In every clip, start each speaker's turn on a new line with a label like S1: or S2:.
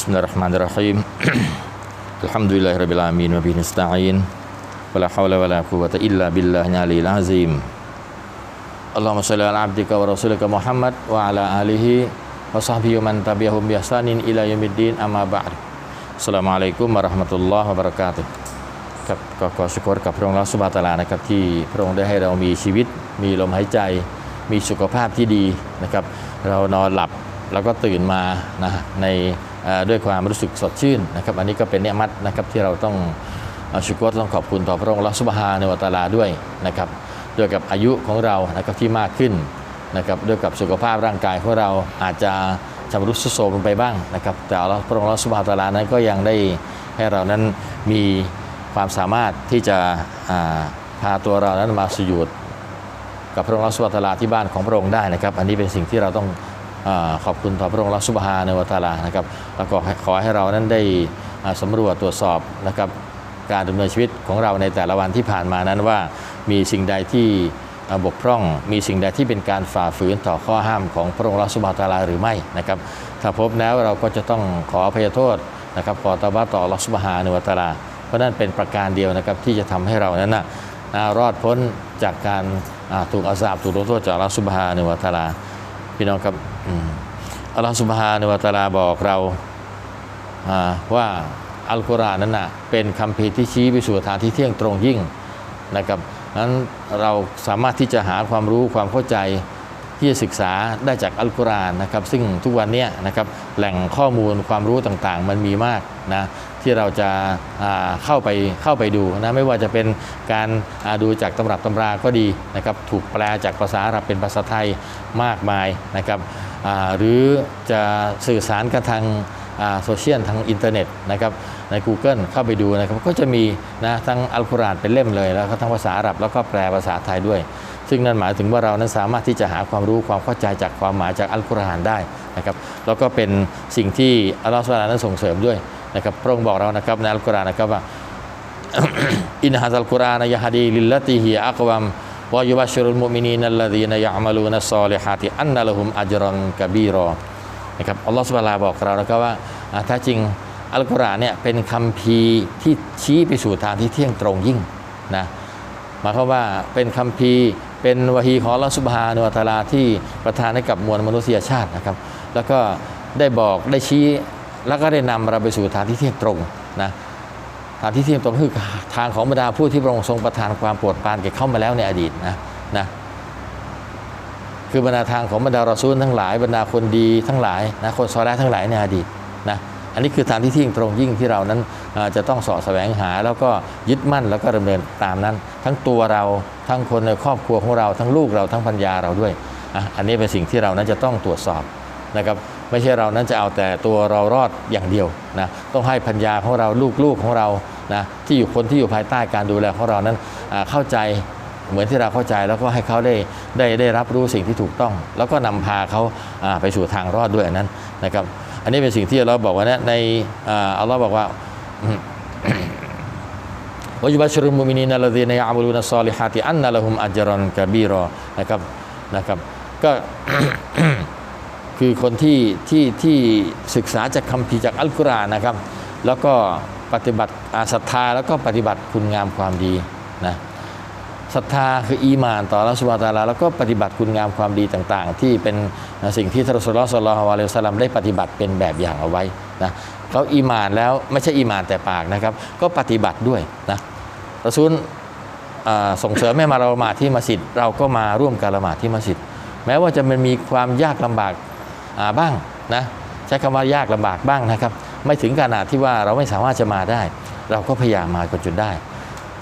S1: بسم الله الرحمن الرحيم الحمد لله رب العالمين وبه نستعين ولا حول ولا قوة إلا بالله العلي العظيم اللهم صل على عبدك ورسولك محمد وعلى آله وصحبه ومن تبعهم بإحسان إلى يوم الدين أما بعد السلام عليكم ورحمة الله وبركاته ครับก็ขอสุขรกับพระองค์ลอสุบฮาตะอาลานะครับที่พระองค์ได้ให้เรามีชีวิต มีลมหายใจ มีสุขภาพที่ดีนะครับ เรานอนหลับแล้วก็ตื่นมานะในเอ่อ ด้วยความรู้สึกสดชื่นนะครับอันนี้ก็เป็นเนียมัตนะครับที่เราต้องชุกรต้องขอบคุณต่อพระองค์ลอสุบฮาในวะตาลาด้วยนะครับด้วยกับอายุของเรานะครับที่มากขึ้นนะครับด้วยกับสุขภาพร่างกายของเราอาจจะชำรุดทรุดโทรมลงไปบ้างนะครับแต่เลาพระองค์ลอสุบฮาตาลานั้นก็ยังได้ให้เรานั้นมีความสามารถที่จะพาตัวเรานั้นมาสยุดกับพระองค์ลอสุบฮาตาลาที่บ้านของพระองค์ได้นะครับ อันนี้เป็นสิ่งที่เราต้อง ขอบคุณต่อพระองค์ลอสุบฮานวะตาลานะครับแล้วก็ขอให้เรานั้นได้อ่าสำรวจตรวจสอบนะครับการดำเนินชีวิตของเราในแต่ละวันที่ผ่านมานั้นว่ามีสิ่งใดที่บกพร่อง มีสิ่งใดที่เป็นการฝ่าฝืนต่อข้อห้ามของพระองค์ลอสุบฮาตาลาหรือไม่นะครับถ้าพบแล้วเราก็จะต้องขออภัยโทษนะครับขอตาบะต่อลอสุบฮานวะตาลา เพราะนั่นเป็นประการเดียวนะครับที่จะทำให้เรานั้นนะอ่ารอดพ้นจากการถูกอาสาบถูกลงโทษจากอัลลอฮฺสุบฮานวะตาลา พี่น้องครับอัลลอฮฺสุบฮานุวะตาลาบอกเราว่าอัลกุรอานนั้นนะเป็นคำพีที่ชี้ไปสู่ทางที่เที่ยงตรงยิ่งนะครับนั้นเราสามารถที่จะหาความรู้ความเข้าใจ ที่จะศึกษาได้จากอัลกุรอานนะครับซึ่งทุกวันนี้นะครับแหล่งข้อมูลความรู้ต่างๆ มันมีมากนะที่เราจะาเข้าไปเข้าไปดูนะไม่ว่าจะเป็นการาดูจากตำรับตำราก็ดีนะครับถูกแปลจากภาษาอาหรับเป็นภาษาไทยมากมายนะครับหรือจะสื่อสารกันทางาโซเชียลทางอินเทอร์เน็ตนะครับใน Google เข้าไปดูนะครับก็จะมีนะทั้งอัลกุรอานเป็นเล่มเลยแล้วก็ทั้งภาษาอาหรับแล้วก็แปลภาษาไทยด้วย ซึ่งนั่นหมายถึงว่าเรานั้นสามารถที่จะหาความรู้ความเข้าใจจากความหมายจากอัลกุรอานได้นะครับแล้วก็เป็นสิ่งที่อัลลอฮฺสุบฮานะฮูวะตาลานั้นส่งเสริมด้วยนะครับพระองค์บอกเรานะครับในอัลกุรอานนะครับว่าอินฮัซัลกุรอานยะฮดีลิลลติฮิอักวัมวะยุบัชรุลมุมินีนัลลดีนยะอ์มะลูนัสซอลิฮาติอันนะละฮุมอัจรันกะบีรอนะครับอัลลอฮฺสุบฮานะฮูวะตะอาลาบอกเรานะครับว่าถ้าจริงอัลกุรอานเนี่ยเป็นคำพีร์ที่ชี้ไปสู่ทางที่เที่ยงตรงยิ่งนะหมายความว่าเป็นคำพีร์ เป็นวะฮีของอัลอสุบฮานะฮูวะตลาที่ประทานให้กับมวลมนุษยชาตินะครับ แล้วก็ได้บอกได้ชี้แล้วก็ได้นำเราไปสู่ทางที่เที่ยงตรงนะทางที่เที่ยงตรงคือทางของบรรดาผู้ที่พระองค์ทรงประทานความโปรดปรานแก่เข้ามาแล้วในอดีตนะนะคือบรรดาทางของบรรดารอซูลทั้งหลายบรรดาคนดีทั้งหลายนะคนซอแลทั้งหลายในอดีตนะอันนี้คือทางที่เที่ยงตรงยิ่งที่เรานั้น จะต้องสาะแสวงหาแล้วก็ยึดมั่นแล้วก็ดำเนินตามนั้น ทั้งตัวเราทั้งคนในครอบครัวของเราทั้งลูกเราทั้งพัญญาเราด้วยอะอันนี้เป็นสิ่งที่เรานั้นจะต้องตรวจสอบนะครับไม่ใช่เรานั้นจะเอาแต่ตัวเรารอดอย่างเดียวนะต้องให้พัญญาของเราลูกๆของเรานะที่อยู่คนที่อยู่ภายใต้การดูแลของเรานั้นเข้าใจเหมือนที่เราเข้าใจแล้วก็ให้เขาได้ได้ได้รับรู้สิ่งที่ถูกต้อง แล้วก็นำพาเขาไปสู่ทางรอดด้วยอันนั้นนะครับอันนี้เป็นสิ่งที่เราบอกว่านะในอ่าอัลลอฮ์บอกว่า วยุบัชรุมุมินีนัลดีนยะอ์มะลูนัสซอลิฮาติอันนะละฮุมอัจรอนกะบีรอนะครับนะครับ ก็คือคนที่ที่ที่ศึกษาจากคำพีจากอัลกุรอานนะครับ แล้วก็ปฏิบัติอาศรัทธาแล้วก็ปฏิบัติคุณงามความดีนะ ศรัทธาคืออีมานต่ออัลลอฮฺสุบาตาลาแล้วก็ปฏิบัติคุณงามความดีต่าง ๆ ที่เป็นสิ่งที่ทรสุลลอฮ์ศ็อลอฮุอะลัยฮิวะซัลลัมได้ปฏิบัติเป็นแบบอย่างเอาไว้นะเขาอีมานแล้วไม่ใช่อีมานแต่ปากนะครับ ก็ปฏิบัติด้วยนะรอซูลอ่าส่งเสริมให้มาละหมาดที่มัสยิดเราก็มาร่วมการละหมาดที่มัสยิดแม้ว่าจะมันมีความยากลำบากบ้างนะใช้คำว่ายากลำบากบ้างนะครับ ไม่ถึงขนาดที่ว่าเราไม่สามารถจะมาได้ เราก็พยายามมาจนได้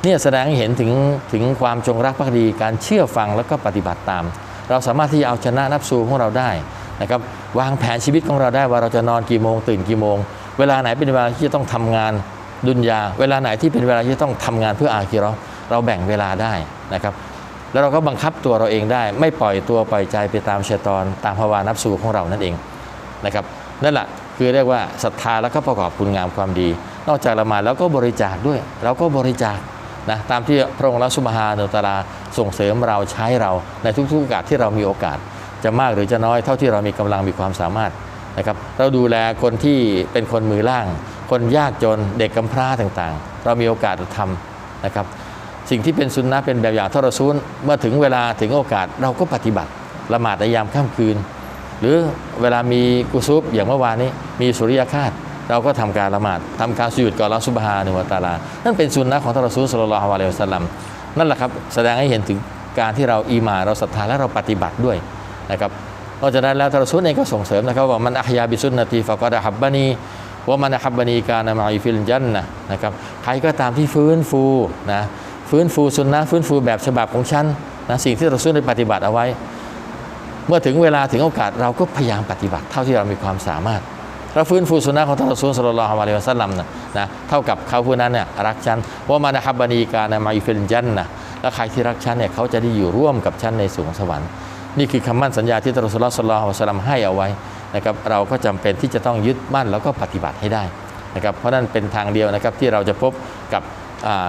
S1: เนี่ยแสดงให้เห็นถึงถึงความจงรักภักดีการเชื่อฟังแล้วก็ปฏิบัติตาม เราสามารถที่จะเอาชนะนับสูของเราได้นะครับวางแผนชีวิตของเราได้ว่าเราจะนอนกี่โมงตื่นกี่โมง เวลาไหนเป็นเวลาที่จะต้องทำงานดุนยา เวลาไหนที่เป็นเวลาที่จะต้องทำงานเพื่ออาคีเราเราแบ่งเวลาได้นะครับแล้วเราก็บังคับตัวเราเองได้ ไม่ปล่อยตัวปล่อยใจไปตามเชตอนตามภาวานับสูของเรานั่นเองนะครับนั่นแหละคือเรียกว่าศรัทธาแล้วก็ประกอบคุณงามความดี นอกจากละหมาดแล้วก็บริจาคด้วย เราก็บริจาค นะตามที่พระองค์ละสุบฮานุตะอาลาส่งเสริมเราใช้เราในทุกๆโอกาสที่เรามีโอกาส จะมากหรือจะน้อยเท่าที่เรามีกำลังมีความสามารถนะครับเราดูแลคนที่เป็นคนมือล่าง คนยากจนเด็กกำพร้าต่างๆ เรามีโอกาสทำนะครับสิ่งที่เป็นสุนนะเป็นแบบอย่างทรซูลเมื่อถึงเวลาถึงโอกาสเราก็ปฏิบัติละหมาดในยามค่ำคืน หรือเวลามีกุซุบอย่างเมื่อวานนี้มีสุริยคาส เราก็ทำการละหมาดทำการสุยุดก่อนละซุบฮานุวะตาลา นั่นเป็นสุนนะของท่านรอซูลสลลัลฮุอะลัยฮิวสลลัมนั่นแหละครับแสดงให้เห็นถึงการที่เราอีมาเราศรัทธาและเราปฏิบัติด้วยนะครับนอกจากนั้นแล้วท่านรอซูลเองก็ส่งเสริมนะครับว่ามันอัฮยาบิสุนนตีฟะกอดะฮับบานีว่ามันอัฮับบานีการนะมาอิฟิลจันนะนะครับใครก็ตามที่ฟื้นฟูนะฟื้นฟูสุนนะฟื้นฟูแบบฉบับของฉันนะสิ่งที่เราซูลได้ปฏิบัติเอาไว้ เมื่อถึงเวลาถึงโอกาสเราก็พยายามปฏิบัติเท่าที่เรามีความสามารถ เราฟื้นฟูสุนนะของท่านรอซูลสลลัลฮุอะลัยฮิวะสัลลัมนะนะเท่ากับเขาผู้นั้นเนี่ยรักฉันว่ามานะฮับบานีกานะมาอิฟิลจันนะและใครที่รักฉันเนี่ยเขาจะได้อยู่ร่วมกับฉันในสวงสวรรค์ นี่คือคำมั่นสัญญาที่ท่านรอซูลสลลัลฮะลัยฮิวะสัลลัมให้เอาไว้นะครับเราก็จำเป็นที่จะต้องยึดมั่นแล้วก็ปฏิบัติให้ได้นะครับเพราะนั่นเป็นทางเดียวนะครับที่เราจะพบกับ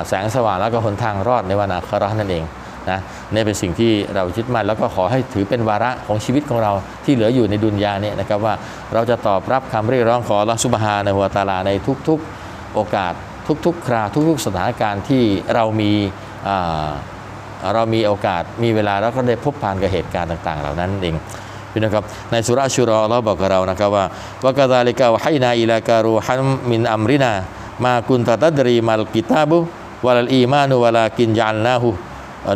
S1: แสงสว่างแล้วก็หนทางรอดในวันอาครานั่นเอง นะนี่เป็นสิ่งที่เรายึดมั่นแล้วก็ขอให้ถือเป็นวาระของชีวิตของเราที่เหลืออยู่ในดุนยาเนี่ยนะครับว่าเราจะตอบรับคำเรียกร้องของอัลลอฮฺซุบฮานะฮูวตาลาในทุกๆโอกาส ทุกๆ ครา ทุกๆ สถานการณ์ที่เรามีเรามีโอกาสมีเวลาแล้วก็ได้พบผ่านกับเหตุการณ์ต่าง ๆ เหล่านั้นเองพี่นะครับในสุราชูรอเราบอกกับเรานะครับว่าวกะซาลิกะวะให้นาอิลาการูฮัมมินอัมรินามากุนตะตัดรีมัลกิตาบุวะลัลอีมานุวะลากินยัลนาหู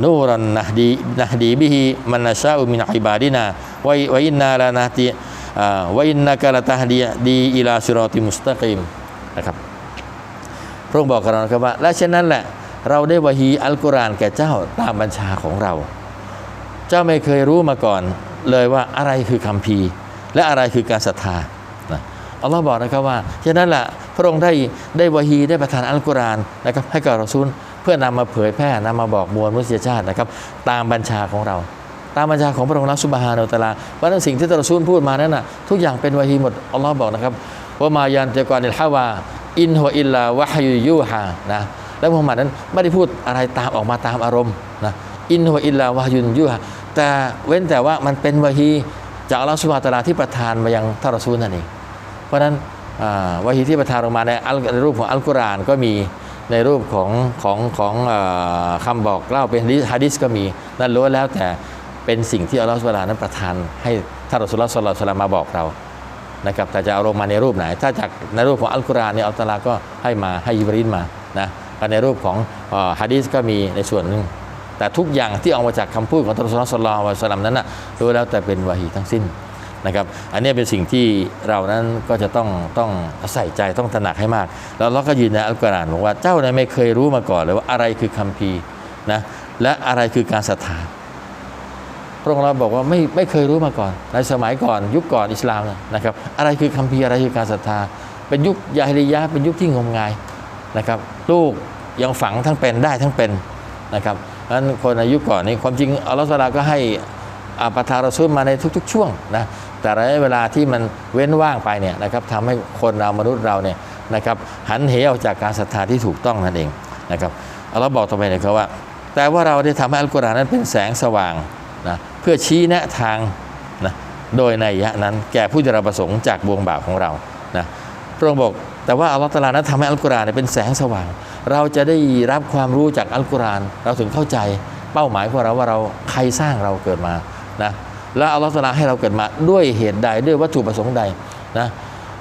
S1: นูรันนะดีนะดีบิฮิมันนาชาอุมินอิบาดินาวะวะอินนาลานะติอ่าวะอินนักะละตะฮดีดีอิลาซิรอติมุสตะกีมนะครับพระองค์บอกกับเราครับว่า และเช่นนั้นแหละ เราได้วะฮีอัลกุรอานแก่เจ้าตามบัญชาของเรา เจ้าไม่เคยรู้มาก่อนเลยว่าอะไรคือคัมภีและอะไรคือการศรัทธานะอัลลอฮ์บอกนะครับว่าฉะนั้นแหละพระองค์ได้ได้วะฮีได้ประทานอัลกุรอานนะครับให้กับเราซูล เพื่อนำมาเผยแพร่นำมาบอกมวลมนุษยชาตินะครับ ตามบัญชาของเรา ตามบัญชาของพระองค์ละสุบฮานาอัลตะลาเพราะฉะนั้นสิ่งที่ตรซูลพูดมานั้นน่ะทุกอย่างเป็นวะฮีหมดอัลลอฮ์บอกนะครับว่ามายันเจกวานิลฮาวาอินฮวอิลลาวะฮยุยูฮานะแล้วมุฮัมมัดนั้นไม่ได้พูดอะไรตามออกมาตามอารมณ์นะอินฮวอิลลาวะฮยุยูฮาแต่เว้นแต่ว่ามันเป็นวะฮีจากอัลลอฮ์สุบฮานุตะลาที่ประทานมายังท่านรอซูลนั่นเองเพราะฉะนั้นอ่าวะฮีที่ประทานลงมาในอัลในรูปของอัลกุรอานก็มี ในรูปของของของอคำบอกเล่าเป็นฮะดิษก็มีนั่นล้วนแล้วแต่เป็นสิ่งที่อัลลอฮฺสุบฮานะฮูวะตะอาลานั้นประทาน ให้ท่านรอซูลละสัลลัลลอฮุอะลัยฮิวะซัลลัมมาบอกเรานะครับแต่จะเอาลงมาในรูปไหน ถ้าจากในรูปของอัลกุรอานเนี่ยอัลตาลาก็ให้มาให้ยิบรีนมานะในรูปของฮะดิษก็มีในส่วนหนึ่งแต่ทุกอย่างที่ออกมาจากคำพูดของท่านรอสุลลัลลอฮุอะลัยฮิวะซัลลัมนั้นนะรู้แล้วแต่เป็นวะฮีทั้งสิ้น นะครับอันนี้เป็นสิ่งที่เรานั้นก็จะต้องต้องใส่ใจต้องตระหนักให้มาก แล้วเราก็ยืนในอัลกุรอานบอกว่าเจ้าเนี่ยไม่เคยรู้มาก่อนเลยว่าอะไรคือคัมภีร์นะและอะไรคือการศรัทธาพระองค์เราบอกว่าไม่ไม่เคยรู้มาก่อน ในสมัยก่อนยุคก่อนอิสลามนะครับอะไรคือคัมภีร์อะไรคือการศรัทธา เป็นยุคยาฮิลิยะเป็นยุคที่งมงายนะครับลูกยังฝังทั้งเป็นได้ทั้งเป็นนะครับนั้นคนอายุก่อนนี้ความจริงอัลลอฮฺตะอาลาก็ให้อาปทานรอซูลมาในทุก ๆ ช่วงนะ แต่ระยะเวลาที่มันเว้นว่างไปเนี่ยนะครับทำให้คนเรามนุษย์เราเนี่ยนะครับหันเหออกจากการศรัทธาที่ถูกต้องนั่นเองนะครับอัลลอฮ์บอกต่อไปนะครับว่า แต่ว่าเราได้ทำให้อัลกุรอานนั้นเป็นแสงสว่างนะเพื่อชี้แนะทางนะโดยในยะนั้นแก่ผู้ที่เราประสงค์จากบวงบาปของเรานะพระองค์บอกแต่ว่าอัลลอฮ์ตาลานั้นทำให้อัลกุรอานเนยเป็นแสงสว่าง เราจะได้รับความรู้จากอัลกุรอานเราถึงเข้าใจเป้าหมายของเราว่าเราใครสร้างเราเกิดมานะ และอัลลอฮ์ตะอาลาให้เราเกิดมาด้วยเหตุใดด้วยวัตถุประสงค์ใดนะ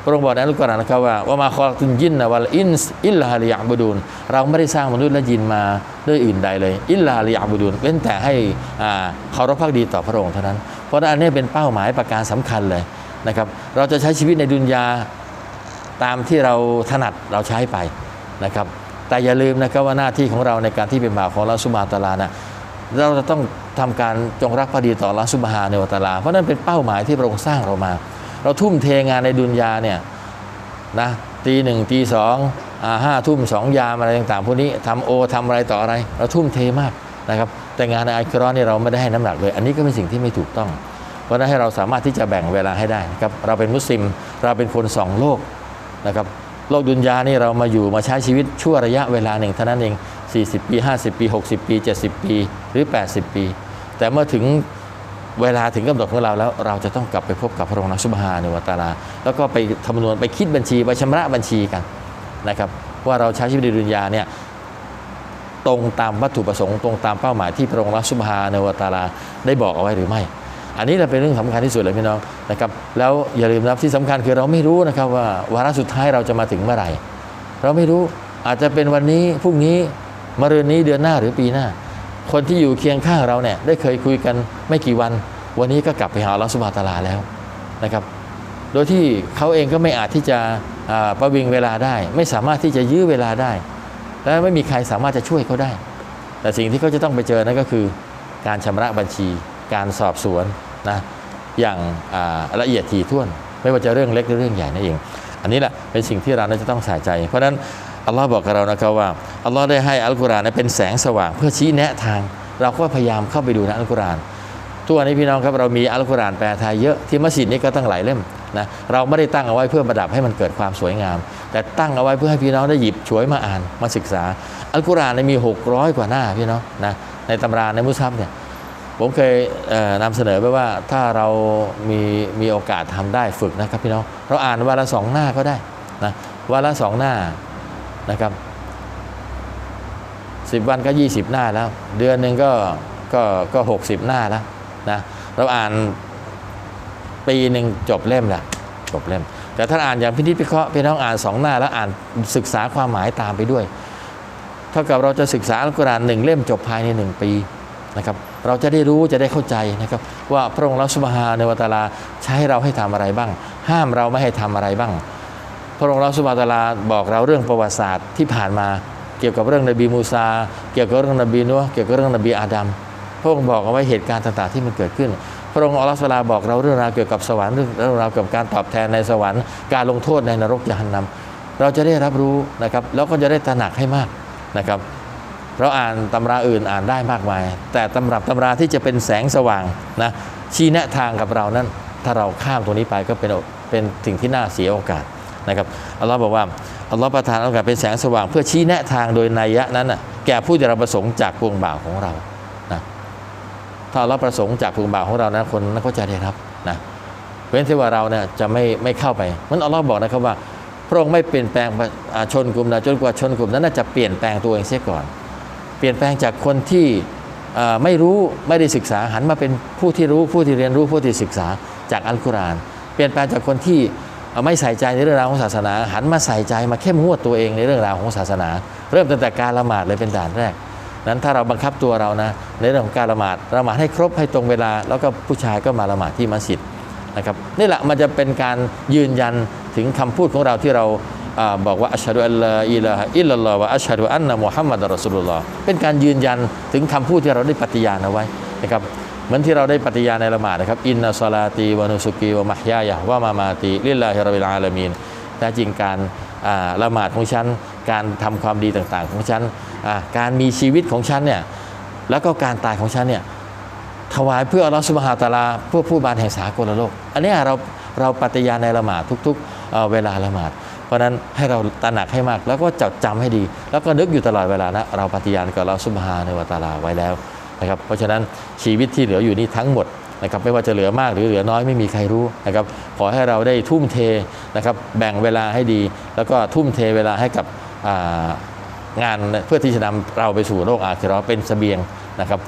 S1: พระองค์บอกในอัลกุรอานนะครับว่าว่ามาคอตุนยินนะวัลอินส์อิลลาฮิยะบุดูนเราไม่ได้สร้างมนุษย์และยินมาด้วยอื่นใดเลย อิลลาฮิยะบุดูนเว้นแต่ให้อ่าเคารพพักดีต่อพระองค์เท่านั้น เพราะอันนี้เป็นเป้าหมายประการสำคัญเลยนะครับเราจะใช้ชีวิตในดุนยาตามที่เราถนัดเราใช้ไปนะครับแต่อย่าลืมนะครับว่าหน้าที่ของเราในการที่เป็นบ่าวของลาสุบฮาตาลานะ เราจะต้องทำการจงรักภักดีต่อลาสุบฮาในวะตลา เพราะนั่นเป็นเป้าหมายที่พระองค์สร้างเรามา เราทุ่มเทงานในดุนยาเนี่ยนะตีหนึ่งตีสองห้าทุ่มสองยามอะไรต่างๆพวกนี้ทำโอทำอะไรต่ออะไร เราทุ่มเทมากนะครับแต่งานในอัลกุรอนนี่เราไม่ได้ให้น้ำหนักเลย อันนี้ก็เป็นสิ่งที่ไม่ถูกต้อง เพราะนั้นให้เราสามารถที่จะแบ่งเวลาให้ได้ครับเราเป็นมุสลิมเราเป็นคนสองโลกนะครับโลกดุนยานี่เรามาอยู่มาใช้ชีวิตชั่วระยะเวลาหนึ่งเท่านั้นเอง 40 ปี 50 ปี 60 ปี 70 ปีหรือ 80 ปี แต่เมื่อถึงเวลาถึงกำหนดของเราแล้วเราจะต้องกลับไปพบกับพระองค์สุบฮานุวะตาลา แล้วก็ไปคำนวณไปคิดบัญชีไปชำระบัญชีกันนะครับว่าเราใช้ชีวิตในดุนยาเนี่ยตรงตามวัตถุประสงค์ตรงตามเป้าหมายที่พระองค์สุบฮานุวะตาลาได้บอกเอาไว้หรือไม่ อันนี้เราเป็นเรื่องสำคัญที่สุดเลยพี่น้องนะครับแล้วอย่าลืมนะที่สำคัญคือเราไม่รู้นะครับว่าวาระสุดท้ายเราจะมาถึงเมื่อไหร่ เราไม่รู้อาจจะเป็นวันนี้พรุ่งนี้ มะรืนนี้เดือนหน้าหรือปีหน้า คนที่อยู่เคียงข้างเราเนี่ยได้เคยคุยกันไม่กี่วัน วันนี้ก็กลับไปหาอัลอสุบาตาลาแล้วนะครับ โดยที่เขาเองก็ไม่อาจที่จะประวิงเวลาได้ ไม่สามารถที่จะยื้อเวลาได้ และไม่มีใครสามารถจะช่วยเขาได้ แต่สิ่งที่เขาจะต้องไปเจอนั่นก็คือ การชำระบัญชี การสอบสวนนะอย่างละเอียดถี่ถ้วน ไม่ว่าจะเรื่องเล็กหรือเรื่องใหญ่นั่นเอง อันนี้แหละเป็นสิ่งที่เราน่าจะต้องใส่ใจ เพราะฉะนั้น อัลลอฮ์บอกกับเรานะครับว่าอัลลอฮ์ได้ให้อัลกุรอานเป็นแสงสว่าง เพื่อชี้แนะทาง เราก็พยายามเข้าไปดูในอัลกุรอานทุกวันนี้พี่น้องครับเรามีอัลกุรอานแปลไทยเยอะที่มัสยิดนี้ก็ตั้งหลายเล่มนะเราไม่ได้ตั้งเอาไว้เพื่อประดับให้มันเกิดความสวยงาม แต่ตั้งเอาไว้เพื่อให้พี่น้องได้หยิบฉวยมาอ่านมาศึกษา อัลกุรอานเนี่ยมี 600 กว่าหน้าพี่น้องนะในตำราในมุสฮับเนี่ยผมเคยเอ่อนำเสนอไปว่าถ้าเรามีมีโอกาสทำได้ฝึกนะครับพี่น้องเราอ่านวันละสองหน้าก็ได้นะวันละสองหน้า นะครับสิบวันก็20หน้าแล้ว เดือนหนึ่งก็ก็ก็หกสิบหน้าแล้วนะเราอ่านปีหนึ่งจบเล่มละจบเล่ม แต่ถ้าอ่านอย่างพินิจพิเคราะห์พี่น้องอ่านสองหน้า แล้วอ่านศึกษาความหมายตามไปด้วย เท่ากับเราจะศึกษาอัลกุรอานหนึ่งเล่มจบภายในหนึ่งปีนะครับเราจะได้รู้จะได้เข้าใจนะครับ ว่าพระองค์ละสุบฮาในวตาลาใช้เราให้ทำอะไรบ้าง ห้ามเราไม่ให้ทำอะไรบ้าง ระองค์ละสุบานตะอาลาบอกเราเรื่องประวัติศาสตร์ที่ผ่านมา เกี่ยวกับเรื่องนบีมูซา เกี่ยวกับเรื่องนบีนัวเกี่ยวกับเรื่องนบีอาดัมพระองค์บอกเอาไว้เหตุการณ์ต่างๆที่มันเกิดขึ้น พระองค์อัลลอฮฺสุลาบอกเราเรื่องราวเกี่ยวกับสวรรค์เรื่องราวเกี่ยวกับการตอบแทนในสวรรค์การลงโทษในนรกยะหันนำเราจะได้รับรู้นะครับแล้วก็จะได้ตระหนักให้มากนะครับเราอ่านตำราอื่นอ่านได้มากมาย แต่ตำรับตำราที่จะเป็นแสงสว่างนะชี้แนะทางกับเรานั้น ถ้าเราข้ามตรงนี้ไปก็เป็นเป็นสิ่งที่น่าเสียโอกาส นะครับอัลลอฮ์บอกว่าอัลลอฮ์ประทานโอกาสเป็นแสงสว่างเพื่อชี้แนะทางโดยนัยยะนั้นน่ะแก่ผู้ที่เราประสงค์จากพวงบ่าวของเรานะถ้าเราประสงค์จากพวงบ่าวของเรานะคนนั้นก็จะได้รับนะเว้นแต่ว่าเราเนี่ยจะไม่ไม่เข้าไปมันอัลลอฮ์บอกนะครับว่า พระองค์ไม่เปลี่ยนแปลงชนกลุ่มใดจนกว่าชนกลุ่มนั้นนะจะเปลี่ยนแปลงตัวเองเสียก่อน เปลี่ยนแปลงจากคนที่ไม่รู้ไม่ได้ศึกษาหันมาเป็นผู้ที่รู้ผู้ที่เรียนรู้ผู้ที่ศึกษาจากอัลกุรอาน เปลี่ยนแปลงจากคนที่ ไม่ใส่ใจในเรื่องราวของศาสนา หันมาใส่ใจมาเข้มงวดตัวเองในเรื่องราวของศาสนา เริ่มตั้งแต่การละหมาดเลยเป็นด่านแรก นั้นถ้าเราบังคับตัวเรานะในเรื่องของการละหมาดละหมาดให้ครบให้ตรงเวลา แล้วก็ผู้ชายก็มาละหมาดที่มัสยิดนะครับนี่แหละมันจะเป็นการยืนยันถึงคำพูดของเราที่เราอบอกว่าอัชฮะดุอัลลอฮ์อิลาอิลลัลลอฮ์วะอัชฮะดุอันนะมุฮัมมัดอสุลุลลอฮ์เป็นการยืนยันถึงคำพูดที่เราได้ปฏิญาณเอาไว้นะครับ มือนที่เราได้ปฏิญาณในละหมาดนะครับอินนัสลาตีวะนุสุกีวะมะฮยายะฮ์วะมามาตีลิลลาฮิรบิลอาลามีนแท้จริงการละหมาดของฉันการทำความดีต่างๆ ของฉันการมีชีวิตของฉันเนี่ยแล้วก็การตายของฉันเนี่ยถวายเพื่ออัลลอฮฺสุบฮานะฮูวะตาลาเพื่อผู้บานแห่งสากลโลก อันนี้เราเราปฏิญาณในละหมาดทุกๆเเวลาละหมาด เพราะนั้นให้เราตระหนักให้มาก แล้วก็จดจำให้ดี แล้วก็นึกอยู่ตลอดเวลานะเราปฏิญาณกับอัลลอฮฺสุบฮานวตาลาไว้แล้ว นะครับเพราะฉะนั้นชีวิตที่เหลืออยู่นี่ทั้งหมดนะครับไม่ว่าจะเหลือมากหรือเหลือน้อยไม่มีใครรู้นะครับขอให้เราได้ทุ่มเทนะครับแบ่งเวลาให้ดี แล้วก็ทุ่มเทเวลาให้กับงานเพื่อที่จะนำเราไปสู่โลกอาคิเราะห์เป็นเสบียงนะครับ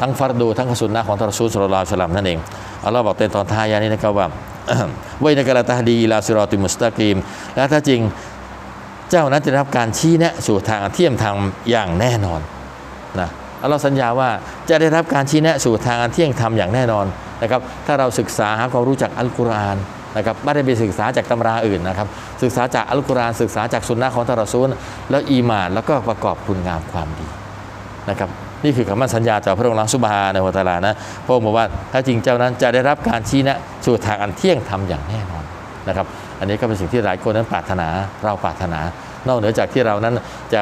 S1: ทั้งฟารดูทั้งสุนนะของทารอซูลสุลลัลลอฮุอะลัยฮิวะสัลลัมนั่นเองอัลลอฮ์บอกในตอนท้ายานี้นะครับว่าไว้ในกาลาตาดีลาซิรอติมุสตะกีม และถ้าจริงเจ้านั้นจะรับการชี้แนะสู่ทางเที่ยมทางอย่างแน่นอนนะ อัลลอฮ์สัญญาว่าจะได้รับการชี้แนะสู่ทางอันเที่ยงธรรมอย่างแน่นอนนะครับถ้าเราศึกษาหาความรู้จากอัลกุรอานนะครับไม่ได้ไปศึกษาจากตำราอื่นนะครับศึกษาจากอัลกุรอานศึกษาจากสุนนะของทารซูล แล้วอีมานแล้วก็ประกอบคุณงามความดีนะครับนี่คือคำมั่นสัญญาจากพระองค์ลาสุบฮาในวะตะอาลานะพระองค์บอกว่าถ้าจริงเจ้านั้นจะได้รับการชี้แนะสู่ทางอันเที่ยงธรรมอย่างแน่นอนนะครับอันนี้ก็เป็นสิ่งที่หลายคนนั้นปรารถนาเราปรารถนา นอกเหนือจากที่เรานั้นจะ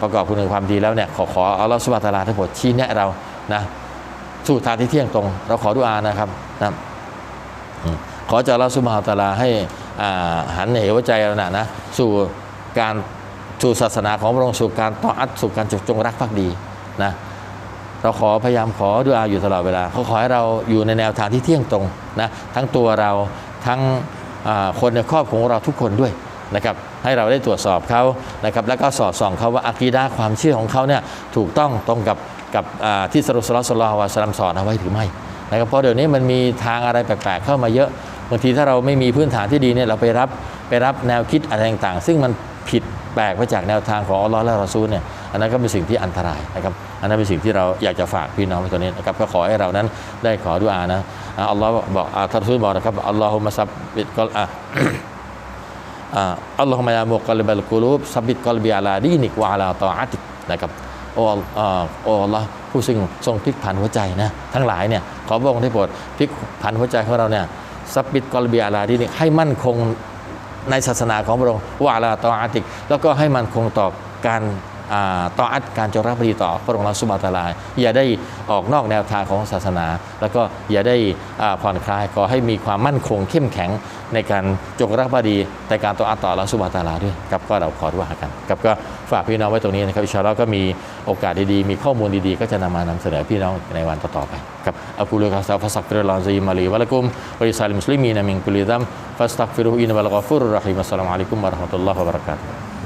S1: ประกอบคุณงามความดีแล้วเนี่ยขอขออัลลอฮฺสุบฮานะฮูวะตาลาทั้งหมดชี้แนะเรานะสู่ทางที่เที่ยงตรง เราขอดุอานะครับนะขอจากอัลลอฮฺสุบฮานะตาลาให้หันเหวใจเราหนะนะสู่การสู่ศาสนาของพระองค์สู่การต่ออัดสู่การจงรักภักดีนะเราขอพยายามขอดุอาอยู่ตลอดเวลาเขาขอให้เราอยู่ในแนวทางที่เที่ยงตรงนะทั้งตัวเราทั้งคนในครอบครัวของเราทุกคนด้วย นะครับให้เราได้ตรวจสอบเขานะครับแล้วก็สอดส่องเขาว่าอากีดาความเชื่อของเขาเนี่ยถูกต้องตรงกับกับที่สรุปสลลลอวะสลัมสอนเอาไว้หรือไม่นะครับเพราะเดี๋ยวนี้มันมีทางอะไรแปลกๆเข้ามาเยอะบางทีถ้าเราไม่มีพื้นฐานที่ดีเนี่ยเราไปรับไปรับแนวคิดอะไรต่างๆ ซึ่งมันผิดแปลกไปจากแนวทางของอัลลอฮ์และรอซูลเนี่ยอันนั้นก็เป็นสิ่งที่อันตรายนะครับอันนั้นเป็นสิ่งที่เราอยากจะฝากพี่น้องตัวนี้นะครับก็ขอให้เรานั้นได้ขอดุอานะอัลลอฮ์บอกอ่าท่านรอซูลบอกนะครับอัลลอฮุมะซับบิดกอลอะ อัลลอฮุมะยามุกัลบัลกุลูบซับบิดกอลบิอาลาดีนิกวะอาลาตออาติกนะครับโอ้โอ้ลลอฮ์ผู้ซึ่งทรงพลิกผันหัวใจนะทั้งหลายเนี่ยขอพระองค์ได้โปรดพลิกผันหัวใจของเราเนี่ยซับบิดกอลบิอาลาดีนิกให้มั่นคงในศาสนาของพระองค์ว่าลาตออาติก แล้วก็ให้มั่นคงต่อการ ต่ออัดการจงรักภักดีต่อพระองค์ลาสุบาตาลาอย่าได้ออกนอกแนวทางของศาสนา แล้วก็อย่าได้ผ่อนคลายขอให้มีความมั่นคงเข้มแข็งในการจงรักภักดีในการต่ออัดต่อลาสุบาตาลาด้วยครับก็เราขอว่ากันครับก็ฝากพี่น้องไว้ตรงนี้นะครับอิชาอัลลอฮ์ก็มีโอกาสดีๆมีข้อมูลดีๆ ก็จะนำมานำเสนอพี่น้องในวันต่อๆไปครับอักูลุกะซาฟะซักฟิรุลลอฮ์ซีมาลีวะละกุมวะลิซาลิมุสลิมีนมินกุลิซัมฟัสตักฟิรุอินวะลกอฟุรรรหีมอัสสลามุอะลัยกุมวะเราะห์มะตุลลอฮ์วะบะเราะกาตุฮ์